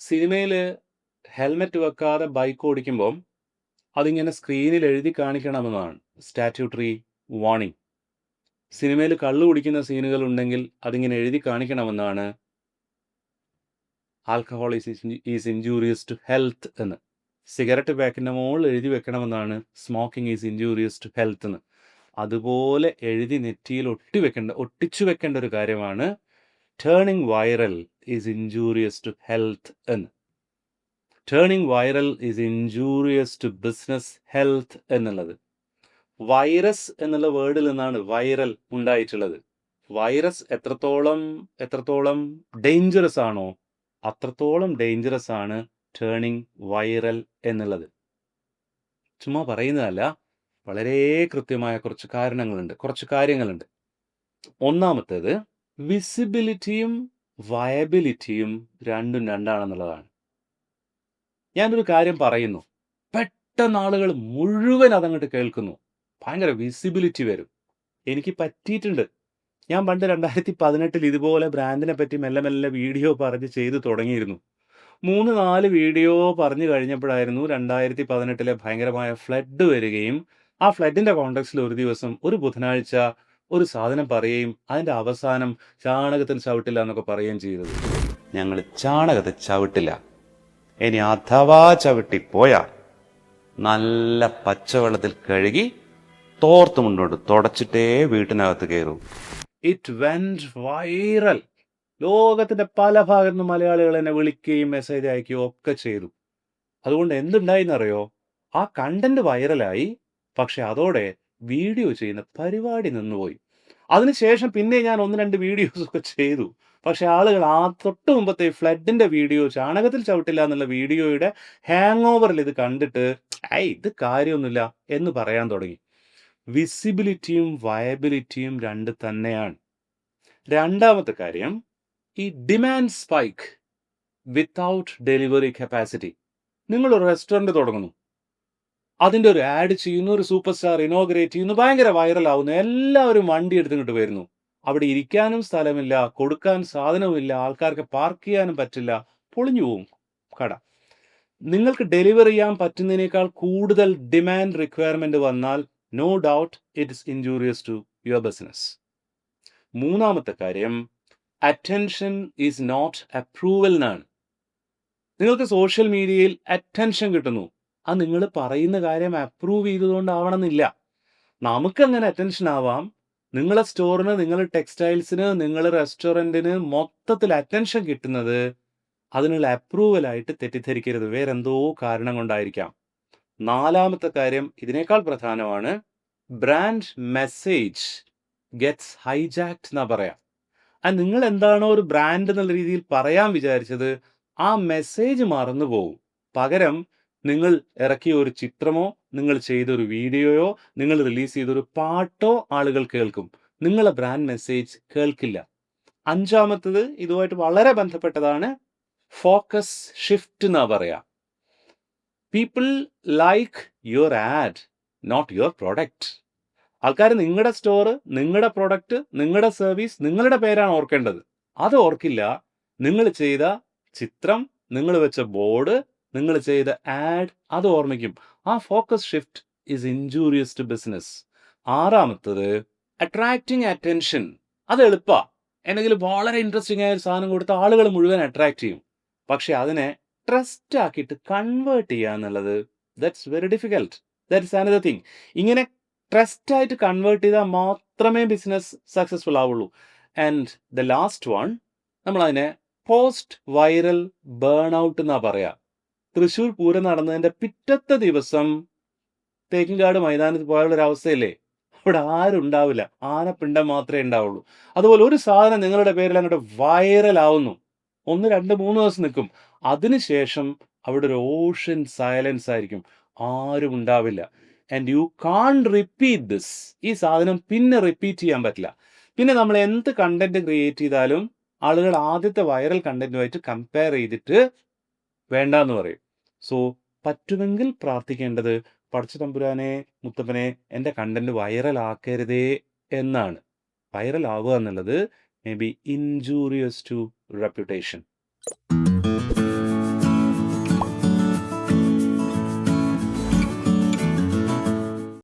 സിനിമയിൽ ഹെൽമെറ്റ് വെക്കാതെ ബൈക്ക് ഓടിക്കുമ്പം അതിങ്ങനെ സ്ക്രീനിൽ എഴുതി കാണിക്കണമെന്നാണ്. Statutory warning. സിനിമയിൽ കള്ള് കുടിക്കുന്ന സീനുകൾ ഉണ്ടെങ്കിൽ അതിങ്ങനെ എഴുതി കാണിക്കണമെന്നാണ് alcohol is is injurious to health എന്ന്. സിഗരറ്റ് പാക്കിന്റെ മുകളിൽ എഴുതി വെക്കണമെന്നാണ് smoking is injurious to health എന്ന്. അതുപോലെ എഴുതി നെറ്റിയിൽ ഒട്ടി വെക്കേണ്ട ഒട്ടിച്ചു വെക്കേണ്ട ഒരു കാര്യമാണ് turning viral is injurious to health എന്ന് turning viral is injurious to business health എന്നുള്ളത്. വൈറസ് എന്നുള്ള വേർഡിൽ നിന്നാണ് വൈറൽ ഉണ്ടായിട്ടുള്ളത്. വൈറസ് എത്രത്തോളം എത്രത്തോളം ഡേഞ്ചറസ് ആണോ അത്രത്തോളം ഡേഞ്ചറസ് ആണ് ടേണിംഗ് വൈറൽ എന്നുള്ളത്. ചുമ്മാ പറയുന്നതല്ല വളരെ കൃത്യമായ കുറച്ച് കാരണങ്ങളുണ്ട് കുറച്ച് കാര്യങ്ങളുണ്ട്. ഒന്നാമത്തേത് വിസിബിലിറ്റിയും വയബിലിറ്റിയും രണ്ടും രണ്ടാണെന്നുള്ളതാണ്. ഞാനൊരു കാര്യം പറയുന്നു. പെട്ടെന്ന് ആളുകൾ മുഴുവൻ അതങ്ങോട്ട് കേൾക്കുന്നു. ഭയങ്കര വിസിബിലിറ്റി വരും. എനിക്ക് പറ്റിയിട്ടുണ്ട്. ഞാൻ പണ്ട് രണ്ടായിരത്തി പതിനെട്ടിൽ ഇതുപോലെ ബ്രാൻഡിനെ പറ്റി മെല്ലെ മെല്ലെ വീഡിയോ പറഞ്ഞ് ചെയ്ത് തുടങ്ങിയിരുന്നു. മൂന്ന് നാല് വീഡിയോ പറഞ്ഞു കഴിഞ്ഞപ്പോഴായിരുന്നു രണ്ടായിരത്തി പതിനെട്ടിലെ ഭയങ്കരമായ ഫ്ലഡ് വരികയും ആ ഫ്ലഡിന്റെ കോണ്ടക്സ്റ്റിൽ ഒരു ദിവസം ഒരു ബുധനാഴ്ച ഒരു സാധനം പറയുകയും അതിന്റെ അവസാനം ചാണകത്തിന് ചവിട്ടില്ല എന്നൊക്കെ പറയുകയും ചെയ്തത്. ഞങ്ങൾ ചാണകത്തെ ചവിട്ടില്ല. ഇനി അഥവാ ചവിട്ടി പോയാൽ നല്ല പച്ചവെള്ളത്തിൽ കഴുകി തോർത്ത് മുന്നോട്ട് തുടച്ചിട്ടേ വീട്ടിനകത്ത് കയറും. ഇറ്റ് വെന്റ് വൈറൽ ലോകത്തിന്റെ പല ഭാഗത്തു നിന്ന് മലയാളികൾ എന്നെ വിളിക്കുകയും മെസ്സേജ് അയക്കുകയും ഒക്കെ ചെയ്തു. അതുകൊണ്ട് എന്തുണ്ടായിന്നറിയോ ആ കണ്ടന്റ് വൈറലായി പക്ഷെ അതോടെ വീഡിയോ ചെയ്യുന്ന പരിപാടി നിന്നുപോയി. അതിനുശേഷം പിന്നെ ഞാൻ ഒന്ന് രണ്ട് വീഡിയോസ് ഒക്കെ ചെയ്തു. പക്ഷെ ആളുകൾ ആ തൊട്ട് മുമ്പത്തെ ഫ്ലഡിന്റെ വീഡിയോ ചാണകത്തിൽ ചവിട്ടില്ല എന്നുള്ള വീഡിയോയുടെ ഹാങ് ഓവറിൽ ഇത് കണ്ടിട്ട് ഐ ഇത് കാര്യമൊന്നുമില്ല എന്ന് പറയാൻ തുടങ്ങി. വിസിബിലിറ്റിയും വയബിലിറ്റിയും രണ്ട് തന്നെയാണ്. രണ്ടാമത്തെ കാര്യം ഈ demand spike without delivery capacity നിങ്ങൾ റെസ്റ്റോറന്റ് തുടങ്ങുന്നു. അതിന്റെ ഒരു ആഡ് ചെയ്യുന്നു ഒരു സൂപ്പർ സ്റ്റാർ ഇനോഗ്രേറ്റ് ചെയ്യുന്നു ഭയങ്കര വൈറലാവുന്നു എല്ലാവരും വണ്ടി എടുത്തിങ്ങോട്ട് വരുന്നു. അവിടെ ഇരിക്കാനും സ്ഥലമില്ല കൊടുക്കാൻ സാധനവുമില്ല ആൾക്കാർക്ക് പാർക്ക് ചെയ്യാനും പറ്റില്ല പൊളിഞ്ഞു പോവും. കട. നിങ്ങൾക്ക് ഡെലിവർ ചെയ്യാൻ പറ്റുന്നതിനേക്കാൾ കൂടുതൽ ഡിമാൻഡ് റിക്വയർമെന്റ് വന്നാൽ no doubt it's injurious to your business മൂന്നാമത്തെ കാര്യം അറ്റൻഷൻ ഈസ് നോട്ട് അപ്രൂവൽ എന്നാണ്. നിങ്ങൾക്ക് സോഷ്യൽ മീഡിയയിൽ അറ്റൻഷൻ കിട്ടുന്നു. അത് നിങ്ങൾ പറയുന്ന കാര്യം അപ്രൂവ് ചെയ്തതുകൊണ്ടാവണമെന്നില്ല. നമുക്കങ്ങനെ അറ്റൻഷൻ ആവാം. നിങ്ങളെ സ്റ്റോറിന് നിങ്ങളുടെ ടെക്സ്റ്റൈൽസിന് നിങ്ങളുടെ റെസ്റ്റോറന്റിന് മൊത്തത്തിൽ അറ്റൻഷൻ കിട്ടുന്നത് അതിനുള്ള അപ്രൂവലായിട്ട് തെറ്റിദ്ധരിക്കരുത്. വേറെന്തോ കാരണം കൊണ്ടായിരിക്കാം. നാലാമത്തെ കാര്യം ഇതിനേക്കാൾ പ്രധാനമാണ്. ബ്രാൻഡ് മെസ്സേജ് ഗെറ്റ്സ് ഹൈജാക്ട് എന്നാ പറയാം. ആ നിങ്ങൾ എന്താണോ ഒരു ബ്രാൻഡ് എന്നുള്ള രീതിയിൽ പറയാൻ വിചാരിച്ചത് ആ മെസ്സേജ് മറന്നു പോകും പകരം നിങ്ങൾ ഇറക്കിയ ഒരു ചിത്രമോ നിങ്ങൾ ചെയ്തൊരു വീഡിയോയോ നിങ്ങൾ റിലീസ് ചെയ്തൊരു പാട്ടോ ആളുകൾ കേൾക്കും. നിങ്ങളെ ബ്രാൻഡ് മെസ്സേജ് കേൾക്കില്ല. അഞ്ചാമത്തത് ഇതുമായിട്ട് വളരെ ബന്ധപ്പെട്ടതാണ് ഫോക്കസ് ഷിഫ്റ്റ് എന്നാ പറയാ. People like your ad not your product ആൾക്കാർ നിങ്ങളുടെ സ്റ്റോർ നിങ്ങളുടെ പ്രൊഡക്റ്റ് നിങ്ങളുടെ സർവീസ് നിങ്ങളുടെ പേരാണ് ഓർക്കേണ്ടത്. അത് ഓർക്കില്ല. നിങ്ങൾ ചെയ്ത ചിത്രം നിങ്ങൾ വെച്ച ബോർഡ് നിങ്ങൾ ചെയ്ത ആഡ് അത് ഓർമ്മിക്കും. ആ focus shift is injurious to business ആറാമത്തത് attracting attention അത് എളുപ്പാ. എന്തെങ്കിലും വളരെ ഇൻട്രസ്റ്റിംഗ് ആയ ഒരു സാധനം കൊടുത്ത ആളുകൾ മുഴുവൻ അട്രാക്ട് ചെയ്യും. പക്ഷെ അതിനെ ട്രസ്റ്റ് ആക്കിയിട്ട് കൺവേർട്ട് ചെയ്യുക എന്നുള്ളത് that's very difficult that's another thing ഇങ്ങനെ ട്രസ്റ്റ് ആയിട്ട് കൺവേർട്ട് ചെയ്താൽ മാത്രമേ ബിസിനസ് സക്സസ്ഫുൾ ആവുള്ളൂ. ആൻഡ് ദ ലാസ്റ്റ് വൺ നമ്മൾ അതിനെ പോസ്റ്റ് വൈറൽ ബേൺ ഔട്ട് എന്നാ പറയാ. തൃശ്ശൂർ പൂരം നടന്നതിന്റെ പിറ്റത്തെ ദിവസം തേക്കിൻകാട് മൈതാനത്ത് പോയുള്ള ഒരു അവസ്ഥയില്ലേ? അവിടെ ആരും ഉണ്ടാവില്ല. ആനപ്പിണ്ടം മാത്രമേ ഉണ്ടാവുള്ളൂ. അതുപോലെ ഒരു സാധനം നിങ്ങളുടെ പേരിൽ അങ്ങോട്ട് വൈറൽ ആവുന്നു ഒന്ന് രണ്ട് മൂന്ന് ദിവസം നിൽക്കും. അതിനുശേഷം അവിടെ ഒരു ഓഷൻ സൈലൻസ് ആയിരിക്കും. ആരും ഉണ്ടാവില്ല. And you can repeat this ഈ സാധനം പിന്നെ റിപ്പീറ്റ് ചെയ്യാൻ പറ്റില്ല. പിന്നെ നമ്മൾ എന്ത് കണ്ടന്റ് ക്രിയേറ്റ് ചെയ്താലും ആളുകൾ ആദ്യത്തെ വൈറൽ കണ്ടന്റുമായിട്ട് കമ്പയർ ചെയ്തിട്ട് വേണ്ടെന്ന് പറയും. സോ പറ്റുമെങ്കിൽ പ്രാർത്ഥിക്കേണ്ടത് പടച്ചു തമ്പുരാനെ മുത്തപ്പനെ എന്റെ കണ്ടന്റ് വൈറലാക്കരുതേ എന്നാണ്. വൈറലാവുക എന്നുള്ളത് may be injurious to reputation